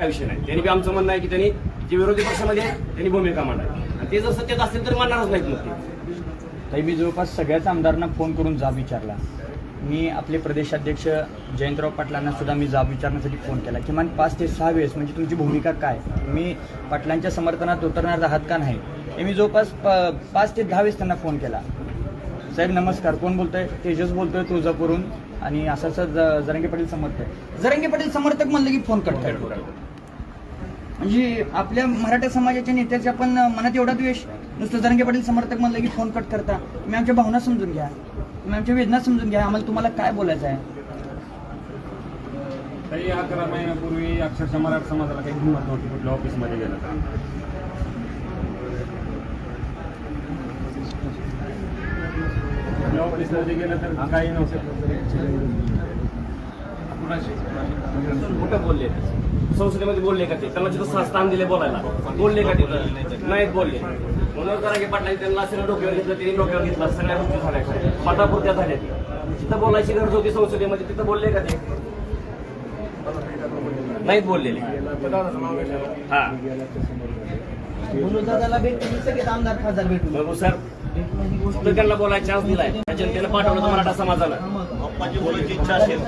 काय विषय नाही. त्यांनी बी आमचं म्हणणं आहे की त्यांनी जे विरोधी पक्षामध्ये त्यांनी भूमिका मांडावी. आणि ते जर सत्तेत असतील तर मांडणारच नाहीत मग ते. ताई मी जवळपास सगळ्याच आमदारांना फोन करून जाब विचारला. मी आपले प्रदेशाध्यक्ष जयंतराव पाटलांना सुद्धा मी जाब विचारण्यासाठी फोन केला. किमान पाच ते सहा वेळेस म्हणजे तुमची भूमिका काय? मी पाटलांच्या समर्थनात उतरणार आहात का नाही? हे मी जवळपास पाच ते दहा वेळेस त्यांना फोन केला. साहेब नमस्कार. कोण बोलतोय? तेजस बोलतोय तुळजापूरून आणि असं असं ज- जरंगे पाटील समर्थक. जरंगे पाटील समर्थक म्हणलं की फोन करताय म्हणजे आपल्या मराठा समाजाच्या नेत्याच्या पण मनात एवढा द्वेष नुसतं जरंगे पाटील समर्थक म्हणलं की फोन कट करता. तुम्ही आमच्या भावना समजून घ्या. तुम्ही आमच्या वेदना समजून घ्या. आम्हाला तुम्हाला काय बोलायचं आहे? काही अकरा महिन्यापूर्वी अक्षरशः मराठा समाजाला काही हिंमत नव्हती कुठल्या ऑफिसमध्ये गेलं तर. कुठल्या ऑफिसमध्ये गेलं तर काही नव्हतं. कुठं बोलले? संसदेमध्ये बोलले का ते? त्यांना तिथं स्थान दिले बोलायला. बोलले का तिथं? नाहीत बोलले. म्हणून करागे की पाटलांनी त्यांना सगळं डोक्यावर घेतलं त्यांनी डोक्यावर घेतलं. सगळ्या गोष्टी झाल्या पटापुरत्या झाल्या तिथं बोलायची गरज होती संसदेमध्ये तिथं बोलले का ते? नाहीत बोललेले. हा. दादाला भेटून सगळे आमदार खासदार भेटून बरोबर सर कुठं त्यांना बोलायला चान्स दिलाय. त्या जनतेनं पाठवलं होतं मराठा समाजानं माझी बोलायची इच्छा असेल.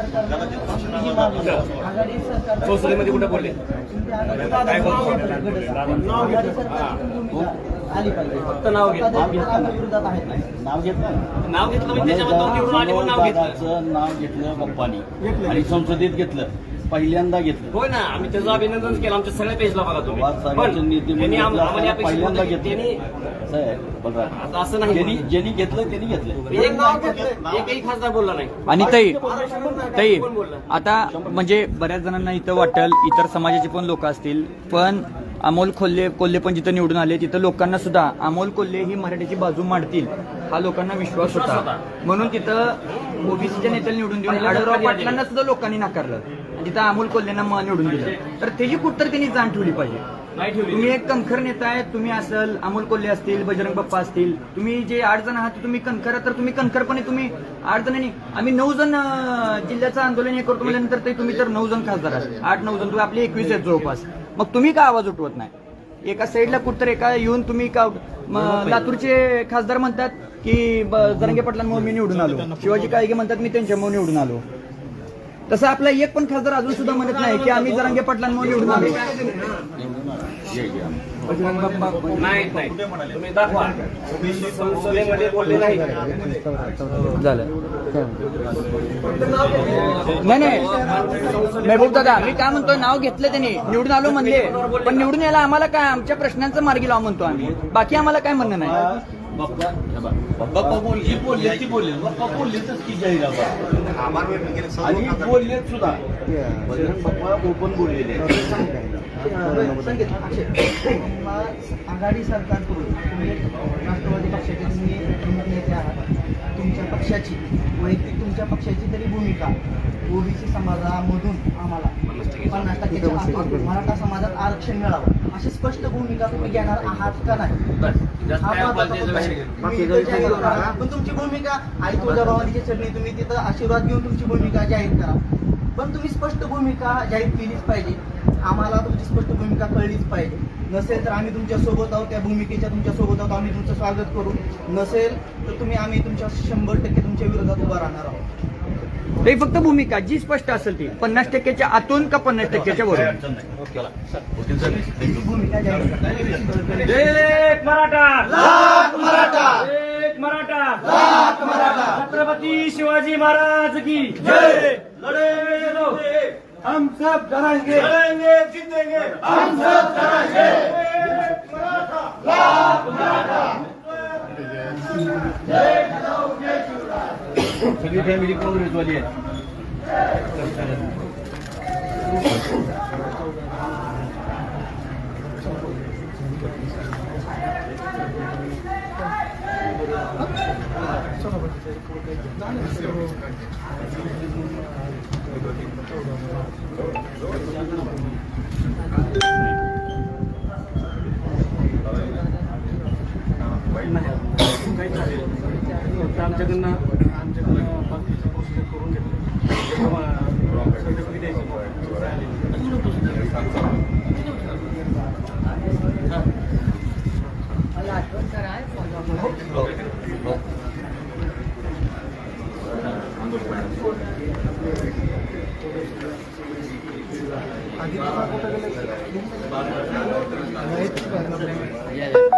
संसदेमध्ये कुठं बोलले? काय बोलतो? फक्त नाव घेतलं. विरोधात आहेत नाही नाव घेतलं? नाव घेतलं म्हणजे त्याच्यामध्ये नाव घेतलं. नाव घेतलं पप्पानी. आणि संसदेत घेतलं. पहिल्यांदा घेतलं. होय ना आम्ही त्याचं अभिनंदन केलं. आमच्या सगळ्या पेजला बघा तुम्ही. पण नीती त्यांनी आम- आम्हाला अपेक्षित पहिल्यांदा होतं की त्यांनी घेतलं साहेब आता असं नाही ज्यांनी घेतलं त्यांनी घेतलं. एक नाव घेतलं एकही खासदार बोलला नाही. आणि ताई ताई कोण बोललं? आता म्हणजे बऱ्याच जणांना इथं वाटेल इतर समाजाचे पण लोक असतील पण अमोल कोल्हे कोल्हे पण जिथं निवडून आले तिथं लोकांना सुद्धा अमोल कोल्हे ही मराठीची बाजू मांडतील हा लोकांना विश्वास होता. म्हणून तिथं ओबीसीच्या नेत्याला निवडून देऊन आढळराव पाटलांना सुद्धा लोकांनी नाकारलं. तिथं अमोल कोल्हेंना निवडून दिलं. तर त्याची कुठतर त्यांनी जाण ठेवली पाहिजे. तुम्ही एक कणखर नेता आहे तुम्ही असेल अमोल कोल्हे असतील बजरंग बाप्पा असतील तुम्ही जे आठ जण आहात तुम्ही कणखर आहात, तर तुम्ही कणखरपणे तुम्ही आठ जणांनी आम्ही नऊ जण जिल्ह्याचं आंदोलन हे करतो म्हणल्यानंतर ते तुम्ही तर नऊ जण खासदार आहात. आठ नऊ जण तुम्ही आपले एकवीस आहेत जवळपास. मग तुम्ही का आवाज उठवत नाही? एका साईडला कुठतर एका येऊन तुम्ही का लातूरचे खासदार म्हणतात की जरंगे पाटलांमुळे मी निवडून आलो. शिवाजी काळगे म्हणतात मी त्यांच्यामुळे निवडून आलो. तसं आपला एक पण खासदार अजून सुद्धा म्हणत नाही की आम्ही जरांगे पाटलांमुळे निवडून आलो नाही नाही. तुम्ही दाखवा संसदेमध्ये बोलले नाही झालं नाही नाही दादा मी काय म्हणतोय नाव घेतलं त्यांनी. निवडून आलो म्हणले. पण निवडून यायला आम्हाला काय आमच्या प्रश्नांचं मार्गी लाव म्हणतो आम्ही. बाकी आम्हाला काय म्हणणं नाही. बाप्पा बोलले बोलले ती बोलले बाप्पा बोललेच की जाहीर आणि बोललेत सुद्धा बजरंग बाप्पा ओपन बोललेले आघाडी सरकारकडून तुम्ही राष्ट्रवादी पक्षाचे तुम्ही प्रमुख नेते आहात तुमच्या पक्षाची वैयक्तिक तुमच्या पक्षाची तरी भूमिका. ओबीसी समाजामधून आम्हाला. पन्नास टक्क्याच्या मराठा समाजात आरक्षण मिळावं. अशी स्पष्ट भूमिका तुम्ही घेणार आहात का नाही? हा. पण तुमची भूमिका आई तुळजाभवानीच्या चरणी तुम्ही तिथं आशीर्वाद घेऊन तुमची भूमिका जाहीर करा. पण तुम्ही स्पष्ट भूमिका जाहीर केलीच पाहिजे. आम्हाला तुमची स्पष्ट भूमिका कळलीच पाहिजे. नसेल तर आम्ही तुमच्यासोबत आहोत त्या भूमिकेच्या तुमच्यासोबत आहोत आम्ही तुमचं स्वागत करू. नसेल तर तुम्ही आम्ही तुमच्या शंभर टक्के तुमच्या विरोधात उभा राहणार आहोत. ते फक्त भूमिका जी स्पष्ट असेल ती. पन्नास टक्क्याच्या आतून का पन्नास टक्क्याच्या एक मराठा. छत्रपती शिवाजी महाराज की जय. लढे हम सब डराएंगे लढेंगे जीतेंगे हम सब डराएंगे एक मराठा लाख मराठा सगळी फॅमिली काँग्रेसवाली आहे त्यांना आमच्याकडनं बाकीच्या प्रोसिजर करून घेतली आधी कुठं गेले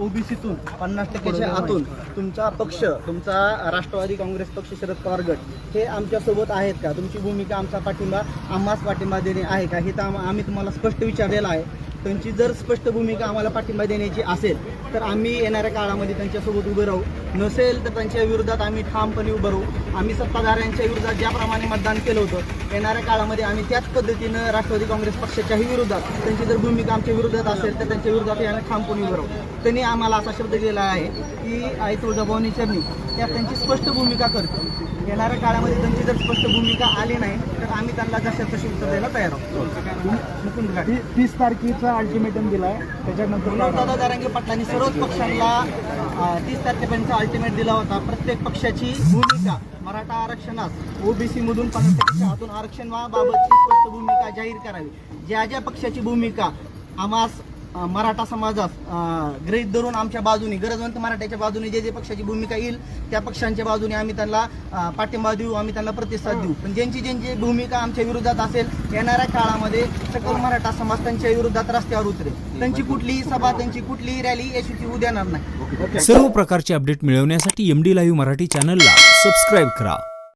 ओबीसीतून पन्नास टक्क्याच्या आतून तुमचा पक्ष तुमचा राष्ट्रवादी काँग्रेस पक्ष शरद पवार गट हे आमच्यासोबत आहेत का? तुमची भूमिका आमचा पाठिंबा आम्हाच पाठिंबा देणे आहे का? हे तर आम्ही तुम्हाला स्पष्ट विचारलेलं आहे. त्यांची जर स्पष्ट भूमिका आम्हाला पाठिंबा देण्याची असेल तर आम्ही येणाऱ्या काळामध्ये त्यांच्यासोबत उभे राहू. नसेल तर त्यांच्या विरोधात आम्ही ठामपणे उभं राहू. आम्ही सत्ताधाऱ्यांच्या विरोधात ज्याप्रमाणे मतदान केलं होतं येणाऱ्या काळामध्ये आम्ही त्याच पद्धतीनं राष्ट्रवादी काँग्रेस पक्षाच्याही विरोधात त्यांची जर भूमिका आमच्या विरोधात असेल तर त्यांच्या विरोधात आम्ही ठामपणे उभं राहू. त्यांनी आम्हाला असा शब्द दिलेला आहे की आई तुळजाभवानी चरणी त्या त्यांची स्पष्ट भूमिका करतो येणाऱ्या काळामध्ये त्यांची जर स्पष्ट भूमिका आली नाही तर आम्ही त्यांना जशा तशी उत्तर द्यायला तयार आहोत. मुकुंद. तीस तारखेचा अल्टिमेटम दिलाय. त्याच्यानंतर विनोददादा दारांगे पाटलांनी सर्वच पक्षांना तीस तारखेपर्यंत अल्टिमेट दिला होता. प्रत्येक पक्षाची भूमिका मराठा आरक्षणास ओबीसी मधून पन्नास टक्क्याच्या आतून आरक्षणाबाबतची स्पष्ट भूमिका जाहीर करावी. ज्या ज्या पक्षाची भूमिका आम्हास मराठा समाजास अं, धरून आमच्या बाजूने गरजवंत मराठ्याच्या बाजूने जे जे पक्षाची भूमिका येईल त्या पक्षांच्या बाजूने आम्ही त्यांना पाठिंबा देऊ आम्ही त्यांना प्रतिसाद देऊ. पण ज्यांची ज्यांची भूमिका आमच्या विरोधात असेल येणाऱ्या काळामध्ये सकल मराठा समाज त्यांच्या विरोधात रस्त्यावर उतरेल. त्यांची कुठलीही सभा त्यांची कुठलीही रॅली यशस्वी होऊ देणार नाही. सर्व प्रकारचे अपडेट मिळवण्यासाठी एम डी लाईव्ह मराठी चॅनलला सबस्क्राईब करा.